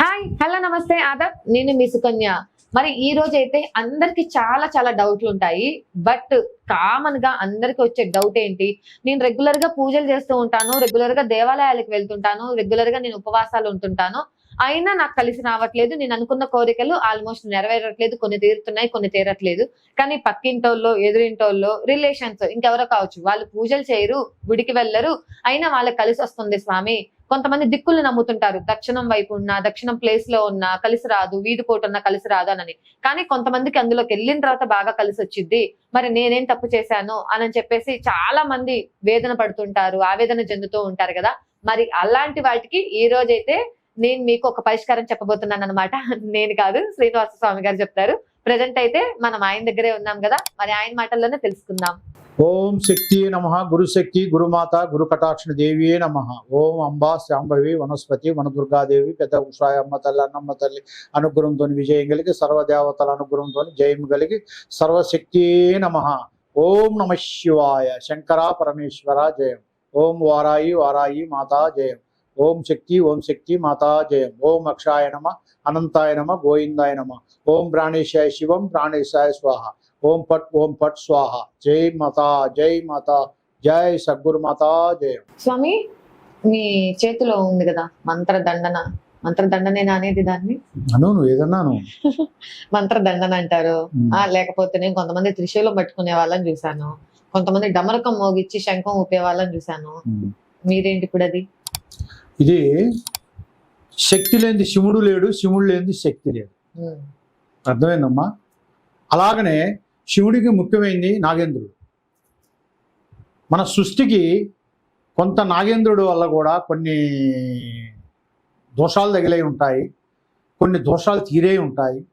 Hi hello నమస్తే ఆదబ్. నేను మీ సుకన్య. మరి ఈ రోజు అయితే అందరికి చాలా చాలా డౌట్లు ఉంటాయి. బట్ కామన్గా అందరికి వచ్చే డౌట్ ఏంటి? నేను రెగ్యులర్గా పూజలు చేస్తూ ఉంటాను రెగ్యులర్గా దేవాలయాలకు వెళ్తుంటాను రెగ్యులర్గా నేను ఉపవాసాలు ఉంటుంటాను. అయినా నాకు కలిసి రావట్లేదు. నేను అనుకున్న కోరికలు ఆల్మోస్ట్ నెరవేరట్లేదు. కొన్ని తీరుతున్నాయి కొన్ని తీరట్లేదు. కానీ పక్కింటోళ్ళు ఎదురింటోళ్ళు రిలేషన్స్ ఇంకెవరో కావచ్చు వాళ్ళు పూజలు చేయరు గుడికి వెళ్ళరు. అయినా వాళ్ళకి కలిసి వస్తుంది స్వామి. కొంతమంది దిక్కులు నమ్ముతుంటారు. దక్షిణం వైపు ఉన్న దక్షిణం ప్లేస్లో ఉన్న కలిసి రాదు వీధి పోటు కలిసి రాదు అని కానీ కొంతమందికి అందులోకి వెళ్ళిన తర్వాత బాగా కలిసి వచ్చింది మరి నేనేం తప్పు చేశాను అని చెప్పేసి చాలా మంది వేదన పడుతుంటారు ఆవేదన చెందుతూ ఉంటారు కదా. మరి అలాంటి వాటికి ఈ రోజైతే నేను మీకు ఒక పరిష్కారం చెప్పబోతున్నాను అనమాట నేను కాదు శ్రీనివాస స్వామి గారు చెప్తారు. ప్రజెంట్ అయితే మనం ఆయన దగ్గరే ఉన్నాం కదా. మరి ఆయన మాటల్లోనే తెలుసుకుందాం. ఓం శక్తి నమ గురుశక్తి గురుమాత గురు కటాక్షణ దేవి నమ. ఓం అంబా శాంభవి వనస్పతి వనదుర్గాదేవి పెద్ద ఉషాయమ్మ తల్లి అన్నమ్మ తల్లి అనుగ్రహంతో విజయం కలిగి సర్వదేవతల అనుగ్రహంతో జయం కలిగి సర్వశక్తి నమ. ఓం నమ శివాయ శంకర పరమేశ్వర జయం. ఓం వారాయి వారాయి మాతా జయం. ఓం శక్తి ఓం శక్తి మాతా జయం. ఓం అక్షాయ నమ అనంతాయ నమ గోవిందాయ నమ. ఓం ప్రాణేశాయ శివం ప్రాణేశాయ స్వాహ. ఓం పట్ ఓం పట్ స్వాహ. జై మాతా జై మాతా జై సద్గురు మాతా జయం స్వామి మీ చేతిలో ఉంది కదా మంత్రదండన. మంత్రదండనేనా అనేది దాన్ని? నువ్వు ఏదన్నాను మంత్రదండన అంటారు. ఆ లేకపోతే నేను కొంతమంది త్రిశూలం పట్టుకునే వాళ్ళని చూశాను. కొంతమంది డమరకం మోగిచ్చి శంఖం ఊపే వాళ్ళని చూశాను. మీరేంటి ఇప్పుడు అది? ఇది శక్తి లేనిది శివుడు లేడు శివుడు లేనిది శక్తి లేదు. అర్థమైందమ్మా? అలాగనే శివుడికి ముఖ్యమైనది నాగేంద్రుడు. మన సృష్టికి కొంత నాగేంద్రుడు వల్ల కూడా కొన్ని దోషాలు తగిలే ఉంటాయి కొన్ని దోషాలు తీరే ఉంటాయి.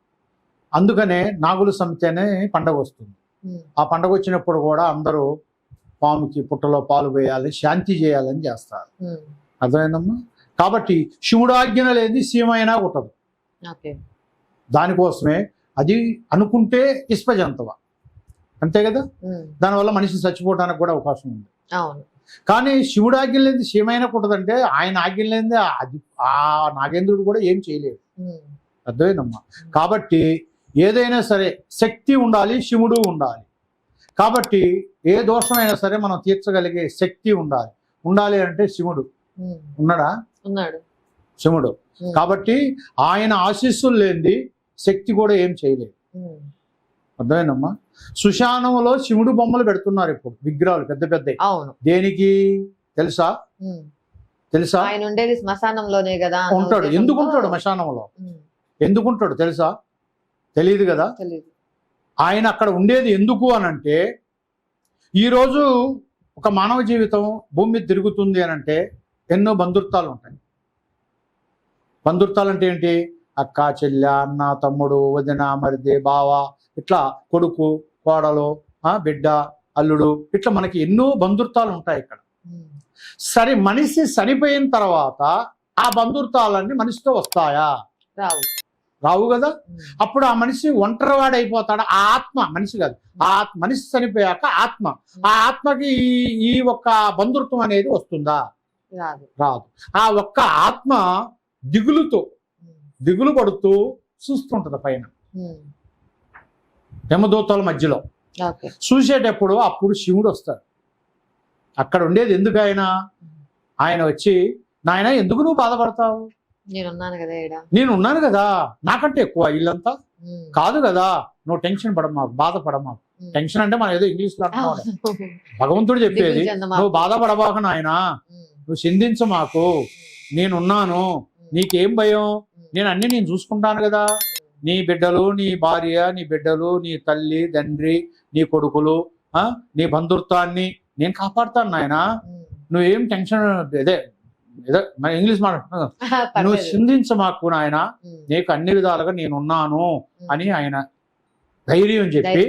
అందుకనే నాగుల సమితి అనే పండగ వస్తుంది. ఆ పండగ వచ్చినప్పుడు కూడా అందరూ పాముకి పుట్టలో పాలు వేయాలి శాంతి చేయాలని చేస్తారు. అర్థమైందమ్మా? కాబట్టి శివుడు ఆజ్ఞ లేని సీమైనా కుట్టదు. దానికోసమే అది అనుకుంటే ఇస్పజంతవ అంతే కదా? దానివల్ల మనిషి చచ్చిపోవడానికి కూడా అవకాశం ఉంది. అవును. కానీ శివుడు ఆజ్ఞ లేనిది సీమైనా కుట్టదంటే ఆయన ఆజ్ఞ లేనిది అది ఆ నాగేంద్రుడు కూడా ఏం చేయలేడు ఉమ్, అర్థమైందమ్మా? కాబట్టి ఏదైనా సరే శక్తి ఉండాలి శివుడు ఉండాలి. కాబట్టి ఏ దోషమైనా సరే మనం తీర్చగలిగే శక్తి ఉండాలి. ఉండాలి అంటే శివుడు. ఉన్నాడా? ఉన్నాడు. శివుడు. కాబట్టి ఆయన ఆశీస్సులు లేనిది శక్తి కూడా ఏం చేయలేదు. అర్థమైందమ్మా? సుశానంలో శివుడు బొమ్మలు పెడుతున్నారు ఇప్పుడు విగ్రహాలు పెద్ద పెద్ద. అవును. దేనికి? తెలుసా. తెలుసా? ఆయన ఉండేది శ్మశానంలోనే కదా ఉంటాడు. ఎందుకు ఉంటాడు శ్మశానంలో? ఉమ్, ఎందుకు ఉంటాడు తెలుసా? తెలియదు కదా? ఆయన అక్కడ ఉండేది ఎందుకు అని అంటే ఈరోజు ఒక మానవ జీవితం భూమి తిరుగుతుంది అని అంటే ఎన్నో బంధుత్వాలు ఉంటాయి. బంధుత్వాలు అంటే ఏంటి? అక్క చెల్లె అన్న తమ్ముడు వదిన మరిది బావ ఇట్లా కొడుకు కోడలు ఆ, బిడ్డ అల్లుడు ఇట్లా మనకి ఎన్నో బంధుత్వాలు ఉంటాయి ఇక్కడ. సరే మనిషి చనిపోయిన తర్వాత ఆ బంధుత్వాలన్నీ మనిషితో వస్తాయా? రావు. రావు కదా? అప్పుడు ఆ మనిషి ఒంటరివాడు అయిపోతాడు. ఆ ఆత్మ మనిషి కాదు. ఆ ఆత్మ మనిషి చనిపోయాక ఆత్మ. ఆ ఆత్మకి ఈ ఈ ఒక్క బంధుత్వం అనేది వస్తుందా? రాదు. ఆ ఒక్క ఆత్మ దిగులుతో దిగులు పడుతూ చూస్తుంటది పైన. యమదూతల మధ్యలో. చూసేటప్పుడు అప్పుడు శివుడు వస్తాడు. అక్కడ ఉండేది ఎందుకు ఆయన? ఆయన వచ్చి నాయన ఎందుకు నువ్వు బాధపడతావు? నేనున్నాను కదా నేను ఉన్నాను కదా. నాకంటే ఎక్కువ ఇల్లంతా కాదు కదా. నువ్వు టెన్షన్ పడమాకు బాధపడమాకు ఉమ్. టెన్షన్ అంటే మనం ఏదో ఇంగ్లీష్లో. భగవంతుడు చెప్పేది. నువ్వు బాధపడబాక నాయన. నువ్వు చిందించ మాకు నేనున్నాను. నీకేం భయం? నేను అన్ని నేను చూసుకుంటాను కదా. నీ బిడ్డలు నీ భార్య నీ బిడ్డలు నీ తల్లి తండ్రి నీ కొడుకులు ఆ నీ బంధుత్వాన్ని నేను కాపాడుతాను నాయన. నువ్వేం టెన్షన్ ఇదే ఏదో మన ఇంగ్లీష్ మాట నువ్వు. చిందించ మాకు నాయన నీకు అన్ని విధాలుగా నేనున్నాను. అని ఆయన ధైర్యం చెప్పి.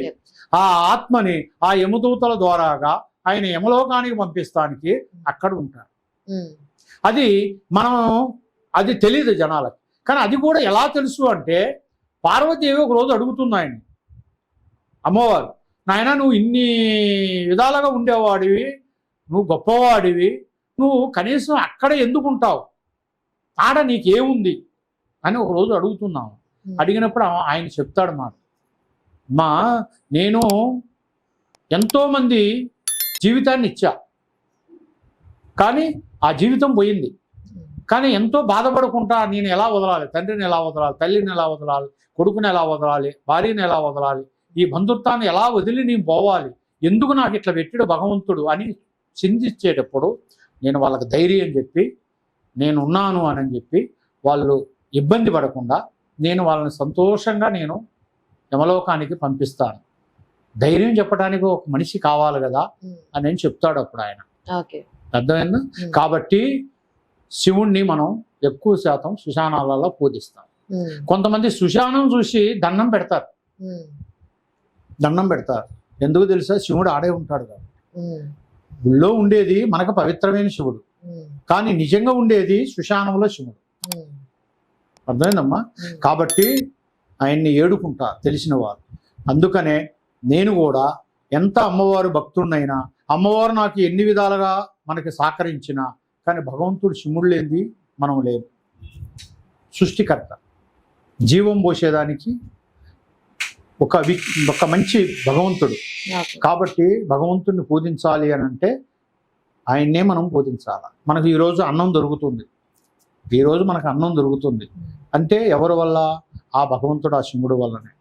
ఆ ఆత్మని ఆ యమదూతల ద్వారాగా ఆయన యమలోకానికి పంపిస్తానికి అక్కడ ఉంటారు అది మనం అది తెలియదు జనాలకు కానీ అది కూడా ఎలా తెలుసు అంటే పార్వతీదేవి ఒక రోజు అడుగుతుంది ఆయన్ని అమ్మవారు నాయన నువ్వు ఇన్ని విధాలుగా ఉండేవాడివి నువ్వు గొప్పవాడివి నువ్వు కనీసం అక్కడ ఎందుకు ఉంటావు? ఆడ నీకేముంది? అని ఒక రోజు అడుగుతున్నాము. ఉమ్. అడిగినప్పుడు ఆయన చెప్తాడు మాట మా నేను ఎంతోమంది జీవితాన్ని ఇచ్చా కానీ ఆ జీవితం పోయింది. కానీ ఎంతో బాధపడకుండా నేను ఎలా వదలాలి? తండ్రిని ఎలా వదలాలి? తల్లిని ఎలా వదలాలి? కొడుకుని ఎలా వదలాలి? భార్యని ఎలా వదలాలి? ఈ బంధుత్వాన్ని ఎలా వదిలి నేను పోవాలి? ఎందుకు నాకు ఇట్లా పెట్టాడు భగవంతుడు అని చింతించేటప్పుడు నేను వాళ్ళకి ధైర్యం చెప్పి నేను ఉన్నాను అని చెప్పి వాళ్ళు ఇబ్బంది పడకుండా నేను వాళ్ళని సంతోషంగా నేను యమలోకానికి పంపిస్తాను. ధైర్యం చెప్పడానికి ఒక మనిషి కావాలి కదా. అని నేను చెప్తాడు అప్పుడు ఆయన. ఓకే. అర్థమైందా. కాబట్టి శివుణ్ణి మనం ఎక్కువ శాతం సుశానాలలో పూజిస్తాం. కొంతమంది సుశానం చూసి దండం పెడతారు. దండం పెడతారు ఎందుకు తెలుసా శివుడు ఆడే ఉంటాడు కదా ఉమ్. గుళ్ళో ఉండేది మనకు పవిత్రమైన శివుడు. కానీ నిజంగా ఉండేది సుశానంలో శివుడు. అర్థమైందమ్మా. కాబట్టి ఆయన్ని ఏడుకుంటా తెలిసిన వారు అందుకనే నేను కూడా ఎంత అమ్మవారు భక్తుడినైనా అమ్మవారు నాకు ఎన్ని విధాలుగా మనకి సహకరించినా కానీ భగవంతుడు శివుడు లేనిది మనం లేము. సృష్టికర్త. జీవం పోసేదానికి ఒక వి ఒక మంచి భగవంతుడు. కాబట్టి భగవంతుడిని పూజించాలి అని అంటే ఆయన్నే మనం పూజించాలి? మనకు ఈరోజు అన్నం దొరుకుతుంది. ఈరోజు మనకు అన్నం దొరుకుతుంది. అంటే ఎవరి వల్ల? ఆ భగవంతుడు ఆ శివుడు వల్లనే.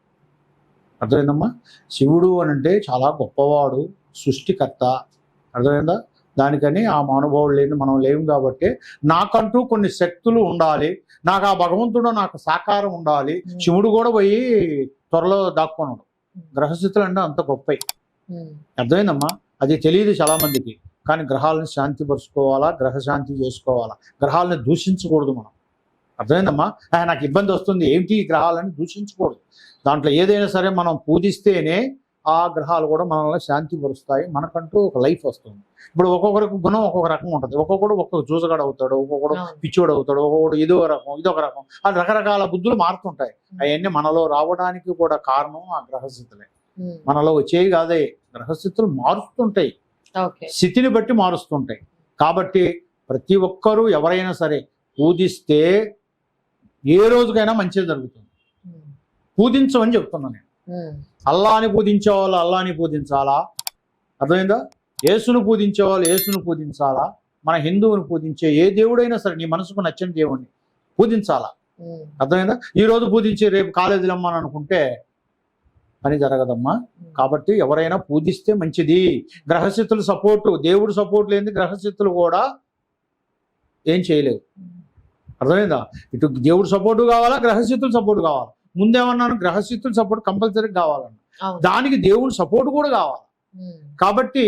అర్థమైందమ్మా? శివుడు అని అంటే చాలా గొప్పవాడు సృష్టికర్త. అర్థమైందా? దానికని ఆ మానుభావుడు లేని మనం లేవు కాబట్టి నాకంటూ కొన్ని శక్తులు ఉండాలి. నాకు ఆ భగవంతుడు నాకు సాకారం ఉండాలి. శివుడు కూడా పోయి త్వరలో దాక్కున్నాడు. గ్రహస్థితులు అంటే అంత గొప్పవి. ఉమ్. అర్థమైందమ్మా? అది తెలియదు చాలా మందికి కానీ గ్రహాలను శాంతిపరుచుకోవాలా? గ్రహ శాంతి చేసుకోవాలా? గ్రహాలను దూషించకూడదు మనం. అర్థమైందమ్మా? "ఆ, నాకు ఇబ్బంది వస్తుంది. ఏంటి గ్రహాలను దూషించకూడదు? దాంట్లో ఏదైనా సరే మనం పూజిస్తేనే ఆ గ్రహాలు కూడా మనల్ని శాంతి పరుస్తాయి మనకంటూ ఒక లైఫ్ వస్తుంది. ఇప్పుడు ఒక్కొక్కరికి గుణం ఒక్కొక్క రకం ఉంటుంది. ఒక్కొక్కడు ఒక్కొక్క జూసగాడు అవుతాడు ఒక్కొక్కడు. పిచ్చోడు అవుతాడు ఒక్కొక్కడు ఇదో రకం ఇదొక రకం. ఆ రకరకాల బుద్ధులు మారుతుంటాయి. అవన్నీ మనలో రావడానికి కూడా కారణం ఆ గ్రహస్థితులే. మనలో వచ్చేవి కాదే. గ్రహస్థితులు మారుస్తుంటాయి. స్థితిని బట్టి మారుస్తుంటాయి. కాబట్టి ప్రతి ఒక్కరూ ఎవరైనా సరే పూజిస్తే ఏ రోజుకైనా మంచిది జరుగుతుంది. పూజించమని చెప్తున్నాను నేను. అల్లాని పూజించే వాళ్ళు అల్లాని పూజించాలా? అర్థమైందా? యేసును పూజించే వాళ్ళు యేసును పూజించాలా? మన హిందువుని పూజించే ఏ దేవుడైనా సరే నీ మనసుకు నచ్చని దేవుణ్ణి పూజించాలా. అర్థమైందా? ఈ రోజు పూజించి రేపు కాలేజీలో అమ్మని అనుకుంటే పని జరగదమ్మా. కాబట్టి ఎవరైనా పూజిస్తే మంచిది. గ్రహస్థితుల సపోర్టు. దేవుడు సపోర్ట్ లేని గ్రహస్థితులు కూడా ఏం చేయలేవు. అర్థమైందా? ఇటు దేవుడు సపోర్టు కావాలా? గ్రహస్థితులు సపోర్ట్ కావాలా? ముందేమన్నాను గ్రహస్థితుల సపోర్ట్ కంపల్సరీ కావాలన్న. దానికి దేవుడు సపోర్ట్ కూడా కావాలి. కాబట్టి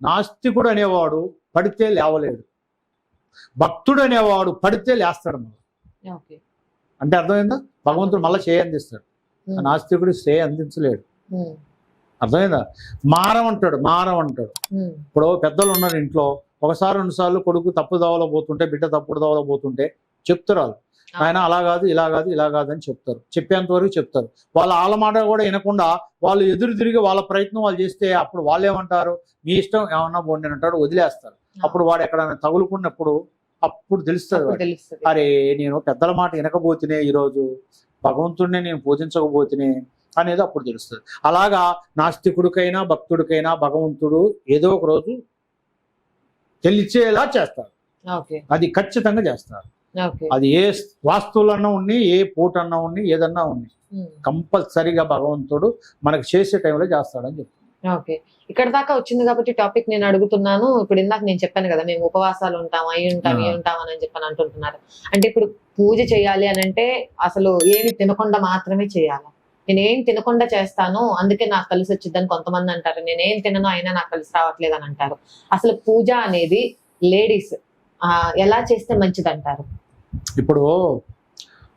నాస్తికుడు అనేవాడు పడితే లేవలేడు భక్తుడు అనేవాడు పడితే లేస్తాడు మళ్ళీ. అంటే అర్థమైందా భగవంతుడు మళ్ళీ చేయి అందిస్తాడు. నాస్తికుడు చేయి అందించలేడు. అర్థమైందా మారం అంటాడు మారం అంటాడు ఉమ్. ఇప్పుడు పెద్దలు ఉన్నారు ఇంట్లో ఒకసారి రెండు సార్లు కొడుకు తప్పు దవలో పోతుంటే బిడ్డ తప్పుడు దవలో పోతుంటే చెప్తారు వాళ్ళు ఆయన అలా కాదు ఇలా కాదు ఇలా కాదు అని చెప్తారు. చెప్పేంత వరకు చెప్తారు. వాళ్ళ వాళ్ళ మాట కూడా వినకుండా వాళ్ళు ఎదురు తిరిగి వాళ్ళ ప్రయత్నం వాళ్ళు చేస్తే అప్పుడు వాళ్ళు ఏమంటారు? మీ ఇష్టం ఏమన్నా పోండి అని అంటాడు వదిలేస్తారు. అప్పుడు వాడు ఎక్కడైనా తగులుకున్నప్పుడు అప్పుడు తెలుస్తుంది అరే నేను పెద్దల మాట వినకపోతేనే ఈరోజు భగవంతుడిని నేను పూజించకపోతేనే అనేది అప్పుడు తెలుస్తుంది. అలాగా నాస్తికుడికైనా భక్తుడికైనా భగవంతుడు ఏదో ఒక రోజు తెలిసేలా చేస్తాడు ఓకే. అది ఖచ్చితంగా చేస్తాడు ఓకే అది ఏ వాస్తువులన్నా ఉన్ని ఏ పూట అన్నా ఉన్ని ఏదన్నా ఉన్ని. ఉమ్. కంపల్సరీగా భగవంతుడు మనకు చేసే టైంలో చేస్తాడని చెప్తాడు ఓకే. ఇక్కడ దాకా వచ్చింది కాబట్టి టాపిక్ నేను అడుగుతున్నాను. ఇప్పుడు ఇందాక నేను చెప్పాను కదా మేము ఉపవాసాలు ఉంటాం అయి ఉంటాం. ఏ ఉంటాం అని చెప్పని అంటుంటున్నారు. అంటే ఇప్పుడు పూజ చేయాలి అని అంటే అసలు ఏమి తినకుండా మాత్రమే చేయాలి? నేను ఏం తినకుండా చేస్తాను అందుకే నాకు కలిసి వచ్చిందని కొంతమంది అంటారు. నేను ఏం తినను అయినా నాకు కలిసి రావట్లేదు అని అంటారు. అసలు పూజ అనేది లేడీస్ ఎలా చేస్తే మంచిది అంటారు ఇప్పుడు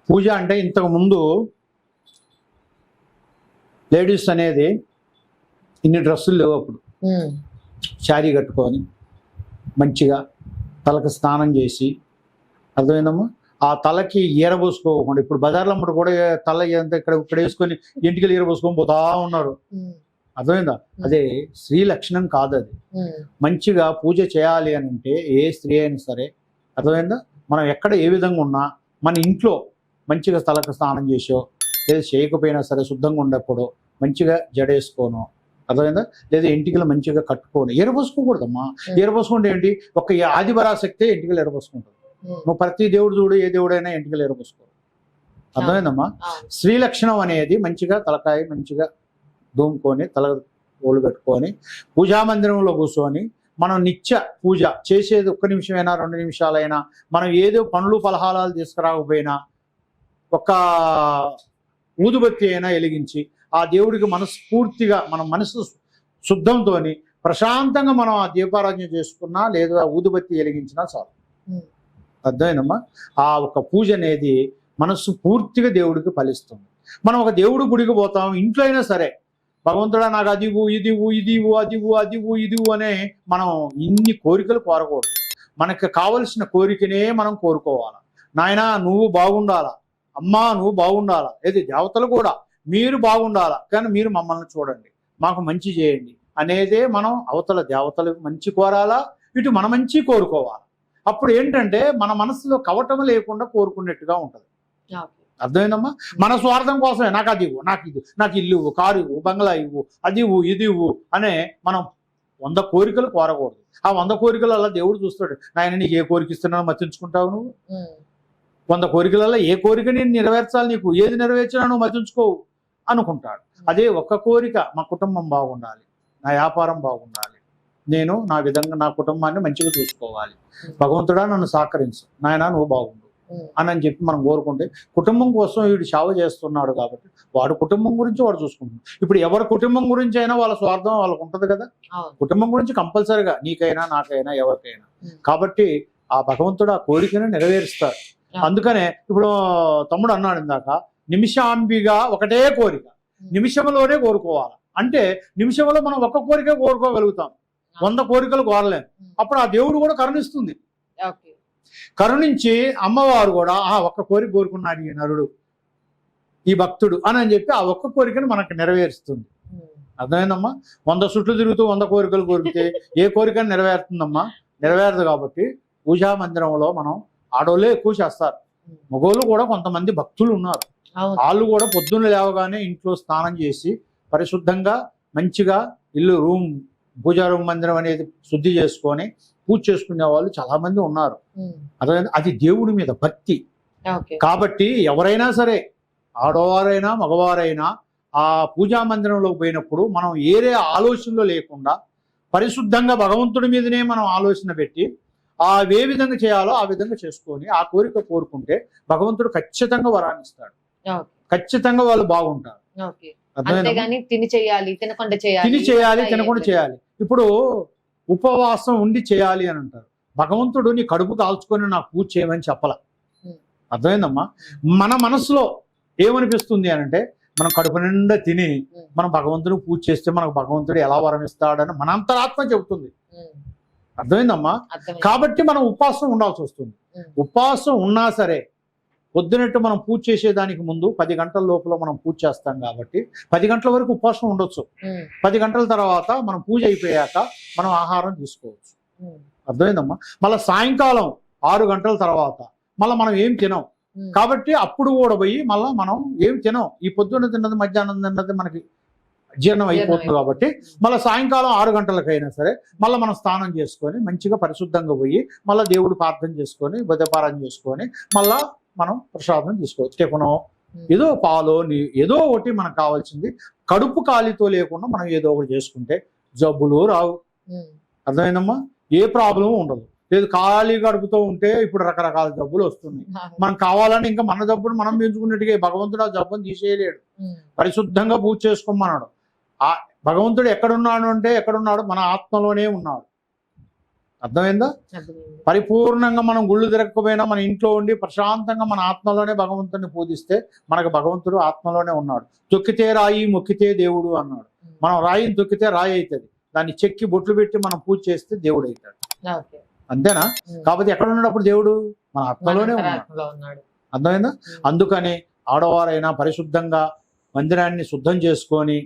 పూజ అంటే ఇంతకు ముందు లేడీస్ అనేది ఇన్ని డ్రెస్సులు లేవు అప్పుడు. శారీ కట్టుకొని మంచిగా తలకు స్నానం చేసి అర్థమైందమ్మా? ఆ తలకి ఈరబోసుకోకుండా ఇప్పుడు బజార్లో అమ్మడు కూడా తల ఎంత ఇక్కడ ఇక్కడ వేసుకొని ఇంటికి ఈరబోసుకొని పోతా ఉన్నారు. అర్థమైందా? అదే స్త్రీ లక్షణం కాదు అది మంచిగా పూజ చేయాలి అని అంటే ఏ స్త్రీ అయినా సరే అర్థమైందా? మనం ఎక్కడ ఏ విధంగా ఉన్నా మన ఇంట్లో మంచిగా తలకు స్నానం చేసో లేదా చేయకపోయినా సరే శుద్ధంగా ఉన్నప్పుడు మంచిగా జడేసుకోను. అర్థమైందా? లేదా ఎంటికలు మంచిగా కట్టుకోను. ఎరబోసుకోకూడదమ్మా. ఎరబోసుకుంటే ఏంటి? ఒక ఆదిపరాశక్తే ఎంటికలు ఎరబోసుకుంటుంది నువ్వు ప్రతి దేవుడు చూడు ఏ దేవుడైనా ఎంటికలు ఎరబోసుకో అర్థమైందమ్మా. స్త్రీ లక్షణం అనేది మంచిగా తలకాయ మంచిగా దూముకొని తల ఓలు పెట్టుకొని పూజా మందిరంలో కూర్చొని మనం నిత్య పూజ చేసేది ఒక్క నిమిషమైనా రెండు నిమిషాలైనా మనం ఏదో పండ్లు పలహారాలు తీసుకురాకపోయినా ఒక ఊదుబత్తి అయినా వెలిగించి ఆ దేవుడికి మనస్ఫూర్తిగా మన మనసు శుద్ధంతో ప్రశాంతంగా మనం ఆ దీపారాధన చేసుకున్నా లేదా ఊదుబత్తి వెలిగించినా చాలు. అర్థమైనమ్మా ఆ ఒక పూజ అనేది మనస్సు పూర్తిగా దేవుడికి ఫలిస్తుంది. మనం ఒక దేవుడి గుడికి పోతాం ఇంట్లో అయినా సరే భగవంతుడా నాకు అది ఇవ్వు, ఇది ఇవ్వు, ఇది ఇవ్వు, అది అది ఇది అనే మనం ఇన్ని కోరికలు కోరకూడదు. మనకు కావలసిన కోరికనే మనం కోరుకోవాలి. నాయనా నువ్వు బాగుండాలా? అమ్మా నువ్వు బాగుండాలా? ఏది దేవతలు కూడా మీరు బాగుండాలా? కానీ మీరు మమ్మల్ని చూడండి మాకు మంచి చేయండి అనేదే మనం అవతల దేవతలు మంచి కోరాలా? ఇటు మన మంచి కోరుకోవాలి. అప్పుడు ఏంటంటే మన మనసులో కవటం లేకుండా కోరుకున్నట్టుగా ఉంటుంది. అర్థమైందమ్మా? మన స్వార్థం కోసమే. నాకు అది ఇవ్వు నాకు ఇది నాకు ఇల్లు ఇవ్వు కారు ఇవ్వు బంగ్లా ఇవ్వు అది ఇవ్వు ఇది ఇవ్వు అనే మనం వంద కోరికలు కోరకూడదు. ఆ వంద కోరికలు అలా దేవుడు చూస్తాడు. నాయన నీకు ఏ కోరిక ఇస్తున్నానో మర్చించుకుంటావు నువ్వు? వంద కోరికలలో ఏ కోరిక నేను నెరవేర్చాలి నీకు? ఏది నెరవేర్చినా నువ్వు మర్చించుకోవు అనుకుంటాడు. అదే ఒక్క కోరిక మా కుటుంబం బాగుండాలి నా వ్యాపారం బాగుండాలి నేను నా విధంగా నా కుటుంబాన్ని మంచిగా చూసుకోవాలి. భగవంతుడా నన్ను సహకరించు. నాయన నువ్వు బాగుండు. అని అని చెప్పి మనం కోరుకుంటే కుటుంబం కోసం వీడు సేవ చేస్తున్నాడు కాబట్టి వాడు కుటుంబం గురించి వాడు చూసుకుంటున్నాడు ఇప్పుడు ఎవరి కుటుంబం గురించి అయినా వాళ్ళ స్వార్థం వాళ్ళకు ఉంటుంది కదా. కుటుంబం గురించి కంపల్సరిగా నీకైనా నాకైనా ఎవరికైనా. కాబట్టి ఆ భగవంతుడు ఆ కోరికను నెరవేరుస్తాడు. ఆ. అందుకనే ఇప్పుడు తమ్ముడు అన్నాడు ఇందాక నిమిషాంబిగా ఒకటే కోరిక. నిమిషంలోనే కోరుకోవాలి. అంటే నిమిషంలో మనం ఒక్క కోరిక కోరుకోగలుగుతాం. వంద కోరికలు కోరలేం. అప్పుడు ఆ దేవుడు కూడా కరుణిస్తుంది. కరుణించి అమ్మవారు కూడా ఆ ఒక్క కోరిక కోరుకున్నాడు ఈ నరుడు ఈ భక్తుడు అని అని చెప్పి ఆ ఒక్క కోరికను మనకు నెరవేరుస్తుంది. ఉమ్, అర్థమైందమ్మా? వంద చుట్లు తిరుగుతూ వంద కోరికలు కోరికితే ఏ కోరికను నెరవేరుతుందమ్మా? నెరవేరదు కాబట్టి పూజా మందిరంలో మనం ఆడోళ్ళే ఎక్కువ చేస్తారు. ఉమ్, మగోళ్ళు కూడా కొంతమంది భక్తులు ఉన్నారు. వాళ్ళు కూడా పొద్దున్న లేవగానే ఇంట్లో స్నానం చేసి పరిశుద్ధంగా మంచిగా ఇల్లు రూమ్ పూజా రూమ్ మందిరం అనేది శుద్ధి చేసుకొని పూజ చేసుకునే వాళ్ళు చాలా మంది ఉన్నారు. అదే అది దేవుడి మీద భక్తి. కాబట్టి ఎవరైనా సరే ఆడవారైనా మగవారైనా ఆ పూజా మందిరంలోకి పోయినప్పుడు మనం ఏరే ఆలోచనలో లేకుండా పరిశుద్ధంగా భగవంతుడి మీదనే మనం ఆలోచన పెట్టి ఆ ఏ విధంగా చేయాలో ఆ విధంగా చేసుకొని ఆ కోరిక కోరుకుంటే భగవంతుడు ఖచ్చితంగా వరాన్ని ఇస్తాడు. ఖచ్చితంగా వాళ్ళు బాగుంటారు. తిని చేయాలి తినకుండా చేయాలి తిని చేయాలి తినకుండా చేయాలి. ఇప్పుడు ఉపవాసం ఉండి చేయాలి అని అంటారు భగవంతుడు నీ కడుపు కాల్చుకొని నాకు పూజ చేయమని చెప్పాల. అర్థమైందమ్మా మన మనసులో ఏమనిపిస్తుంది అని అంటే మనం కడుపు నిండా తిని. మనం భగవంతుడు పూజ చేస్తే మనకు భగవంతుడు ఎలా వరం ఇస్తాడని మన అంతరాత్మ చెబుతుంది అర్థమైందమ్మా అర్థమైంది. కాబట్టి మనం ఉపవాసం ఉండాల్సి వస్తుంది. ఉపవాసం ఉన్నా సరే పొద్దునట్టు మనం పూజ చేసేదానికి ముందు పది గంటల లోపల మనం పూజ చేస్తాం కాబట్టి పది గంటల వరకు ఉపవాసం ఉండొచ్చు. పది గంటల తర్వాత మనం పూజ అయిపోయాక మనం ఆహారం తీసుకోవచ్చు. అర్థమైందమ్మా? మళ్ళీ సాయంకాలం ఆరు గంటల తర్వాత మళ్ళీ మనం ఏం తినం? కాబట్టి అప్పుడు కూడా పోయి మళ్ళీ మనం ఏం తినం? ఈ పొద్దున్న తిన్నది మధ్యాహ్నం తిన్నది మనకి జీర్ణం అయిపోతుంది కాబట్టి మళ్ళీ సాయంకాలం ఆరు గంటలకైనా సరే మళ్ళీ మనం స్నానం చేసుకొని మంచిగా పరిశుద్ధంగా పోయి మళ్ళీ దేవుడు ప్రార్థన చేసుకొని బుధపారాయణ చేసుకొని మళ్ళా మనం ప్రసాదం తీసుకోవచ్చు. టిఫను ఏదో పాలో ఏదో ఒకటి మనకు కావాల్సింది. కడుపు ఖాళీతో లేకుండా మనం ఏదో ఒకటి చేసుకుంటే జబ్బులు రావు. అర్థమైందమ్మా? ఏ ప్రాబ్లం ఉండదు. లేదు ఖాళీ గడుపుతూ ఉంటే ఇప్పుడు రకరకాల జబ్బులు వస్తున్నాయి. మనం కావాలని ఇంకా మన జబ్బును మనం పెంచుకున్నట్టుగా భగవంతుడు ఆ జబ్బును తీసేయలేడు. పరిశుద్ధంగా పూజ చేసుకోమన్నాడు. ఆ భగవంతుడు ఎక్కడున్నాడు అంటే ఎక్కడున్నాడు? మన ఆత్మలోనే ఉన్నాడు. అర్థమైందా. పరిపూర్ణంగా మనం గుళ్ళు తిరగకపోయినా మన ఇంట్లో ఉండి ప్రశాంతంగా మన ఆత్మలోనే భగవంతుడిని పూజిస్తే మనకు భగవంతుడు ఆత్మలోనే ఉన్నాడు. తొక్కితే రాయి మొక్కితే దేవుడు అన్నాడు. మనం రాయిని తొక్కితే రాయి అవుతుంది దాన్ని చెక్కి బొట్లు పెట్టి మనం పూజ చేస్తే దేవుడు అవుతాడు అంతేనా? కాబట్టి ఎక్కడ ఉన్నప్పుడు దేవుడు? మన ఆత్మలోనే ఉన్నాడు. అర్థమైందా? అందుకని ఆడవారైనా పరిశుద్ధంగా మందిరాన్ని శుద్ధం చేసుకొని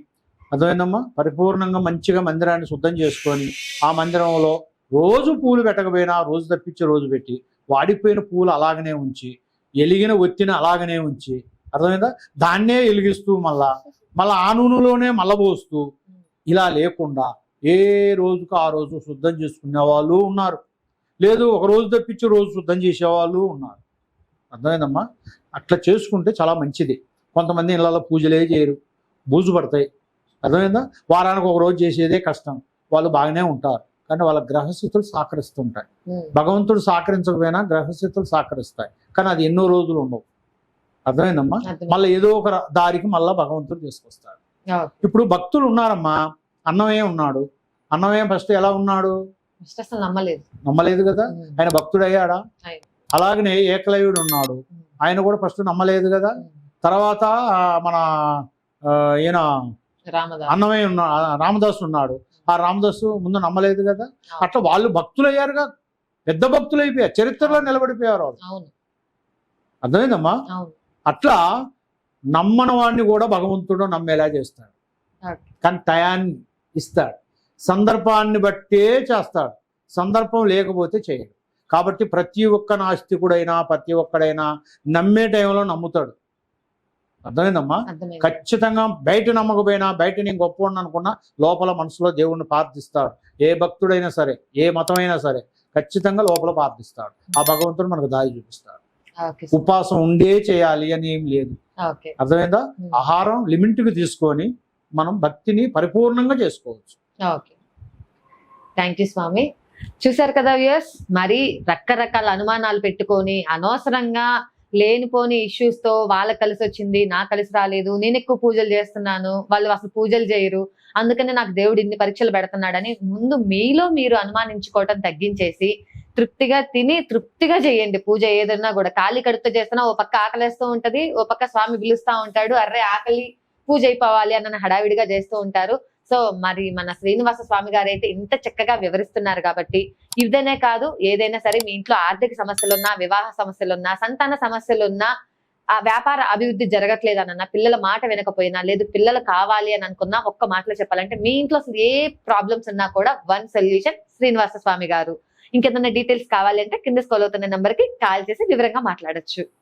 అర్థమైందమ్మా? పరిపూర్ణంగా మంచిగా మందిరాన్ని శుద్ధం చేసుకొని ఆ మందిరంలో రోజు పూలు పెట్టకపోయినా రోజు తప్పించి రోజు పెట్టి వాడిపోయిన పూలు అలాగనే ఉంచి ఎలిగిన ఒత్తిని అలాగనే ఉంచి అర్థమైందా? దాన్నే వెలిగిస్తూ మళ్ళా మళ్ళా ఆ నూనెలోనే మల్లబోస్తూ ఇలా లేకుండా ఏ రోజుకు ఆ రోజు శుద్ధం చేసుకునే వాళ్ళు ఉన్నారు. లేదు ఒక రోజు తప్పించి రోజు శుద్ధం చేసేవాళ్ళు ఉన్నారు. అర్థమైందమ్మా? అట్లా చేసుకుంటే చాలా మంచిది. కొంతమంది ఇళ్ళలో పూజలే చేయరు బూజు పడతాయి. అర్థమైందా? వారానికి ఒక రోజు చేసేదే కష్టం. వాళ్ళు బాగానే ఉంటారు. కానీ వాళ్ళ గ్రహస్థితులు సహకరిస్తుంటాయి భగవంతుడు సహకరించకపోయినా గ్రహస్థితులు సహకరిస్తాయి కానీ అది ఎన్నో రోజులు ఉండవు. అర్థమైందమ్మా? అర్థమైంది. మళ్ళీ ఏదో ఒక దారికి మళ్ళీ భగవంతుడు తీసుకొస్తాడు. ఇప్పుడు భక్తులు ఉన్నారమ్మా. అన్నమే ఉన్నాడు. అన్నమే ఫస్ట్ ఎలా ఉన్నాడు? నమ్మలేదు. నమ్మలేదు కదా? ఆయన భక్తుడు అయ్యాడా. అలాగనే ఏకలవ్యుడు ఉన్నాడు. ఆయన కూడా ఫస్ట్ నమ్మలేదు కదా. తర్వాత మన ఈయన రామదాస్. అన్నమే ఉన్నా రామదాసు ఉన్నాడు. ఆ రామదాసు ముందు నమ్మలేదు కదా. అట్లా వాళ్ళు భక్తులు అయ్యారుగా పెద్ద భక్తులు అయిపోయారు చరిత్రలో నిలబడిపోయారు వాళ్ళు. అర్థమైందమ్మా? అట్లా నమ్మని వాడిని కూడా భగవంతుడు నమ్మేలా చేస్తాడు. కానీ టయాన్ని ఇస్తాడు. సందర్భాన్ని బట్టే చేస్తాడు. సందర్భం లేకపోతే చేయడు. కాబట్టి ప్రతి ఒక్క నాస్తికుడైనా ప్రతి ఒక్కడైనా నమ్మే టైంలో నమ్ముతాడు. అర్థమైందమ్మా? అర్థమైంది. ఖచ్చితంగా బయట నమ్మకపోయినా బయట నేను గొప్ప అనుకున్నా లోపల మనసులో దేవుణ్ణి ప్రార్థిస్తాడు. ఏ భక్తుడైనా సరే ఏ మతమైనా సరే ఖచ్చితంగా లోపల ప్రార్థిస్తాడు. ఆ భగవంతుడు మనకు దారి చూపిస్తాడు. ఉపవాసం ఉండే చేయాలి అని ఏం లేదు. అర్థమైందా? ఆహారం లిమిట్కి తీసుకొని మనం భక్తిని పరిపూర్ణంగా చేసుకోవచ్చు. థ్యాంక్ యూ స్వామి. చూసారు కదా వ్యూయర్స్? మరి రకరకాల అనుమానాలు పెట్టుకొని అనవసరంగా లేనిపోని ఇష్యూస్తో వాళ్ళకి కలిసి వచ్చింది నాకు కలిసి రాలేదు నేను ఎక్కువ పూజలు చేస్తున్నాను వాళ్ళు అసలు పూజలు చేయరు అందుకని నాకు దేవుడు ఇన్ని పరీక్షలు పెడుతున్నాడని ముందు మీలో మీరు అనుమానించుకోవటం తగ్గించేసి తృప్తిగా తిని తృప్తిగా చేయండి. పూజ ఏదన్నా కూడా ఖాళీ కడుపుతో చేస్తున్నా ఓ పక్క ఆకలేస్తూ ఉంటది ఓ పక్క స్వామి పిలుస్తా ఉంటాడు అర్రే ఆకలి పూజ అయిపోవాలి అన్న హడావిడిగా చేస్తూ ఉంటారు. సో మరి మన శ్రీనివాస స్వామి గారు అయితే ఇంత చక్కగా వివరిస్తున్నారు కాబట్టి ఇదనే కాదు ఏదైనా సరే మీ ఇంట్లో ఆర్థిక సమస్యలున్నా వివాహ సమస్యలున్నా సంతాన సమస్యలున్నా ఆ వ్యాపార అభివృద్ధి జరగట్లేదనన్నా పిల్లల మాట వినకపోయినా లేదు పిల్లలు కావాలి అని అనుకున్నా ఒక్క మాటలో చెప్పాలంటే మీ ఇంట్లో అసలు ఏ ప్రాబ్లమ్స్ ఉన్నా కూడా వన్ సొల్యూషన్ శ్రీనివాస స్వామి గారు. ఇంకేదైనా డీటెయిల్స్ కావాలి అంటే కింద స్కోల్ అవుతున్న నెంబర్కి కాల్ చేసి వివరంగా మాట్లాడొచ్చు.